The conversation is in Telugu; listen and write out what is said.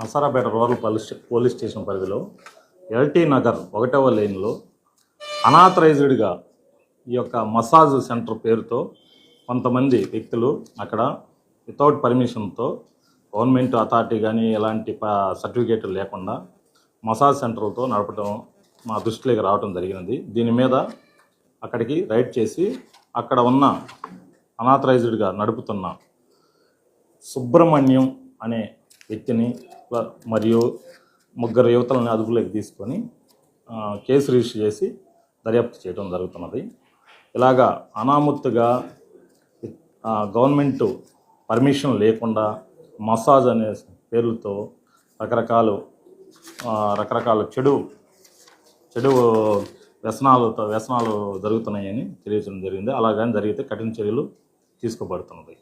Narasaraopet rural police police station పరిధిలో ఎల్టీ నగర్ ఒకటవ లైన్లో అనాథరైజ్డ్గా ఈ యొక్క మసాజ్ సెంటర్ పేరుతో కొంతమంది వ్యక్తులు అక్కడ వితౌట్ పర్మిషన్తో గవర్నమెంట్ అథారిటీ కానీ ఎలాంటి సర్టిఫికేట్ లేకుండా మసాజ్ సెంటర్లతో నడపడం మా దృష్టిలోకి రావడం జరిగినది. దీని మీద అక్కడికి రైడ్ చేసి అక్కడ ఉన్న అనాథరైజ్డ్గా నడుపుతున్న సుబ్రహ్మణ్యం అనే వ్యక్తిని మరియు ముగ్గురు యువతలను అదుపులోకి తీసుకొని కేసు రిజిస్టర్ చేసి దర్యాప్తు చేయడం జరుగుతున్నది. ఇలాగా అనామత్తుగా గవర్నమెంట్ పర్మిషన్ లేకుండా మసాజ్ అనే పేర్లతో రకరకాలు రకరకాల చెడు చెడు వ్యసనాలతో వ్యసనాలు జరుగుతున్నాయని తెలియజేయడం జరిగింది. అలాగని జరిగితే కఠిన చర్యలు తీసుకోబడుతున్నది.